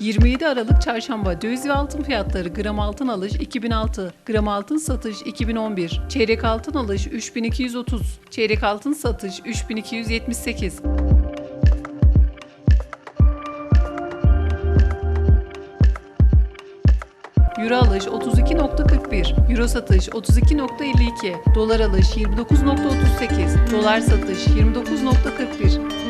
27 Aralık Çarşamba döviz ve altın fiyatları gram altın alış 2006, gram altın satış 2011, çeyrek altın alış 3230, çeyrek altın satış 3278. Euro alış 32.41, Euro satış 32.52, Dolar alış 29.38, Dolar satış 29.41.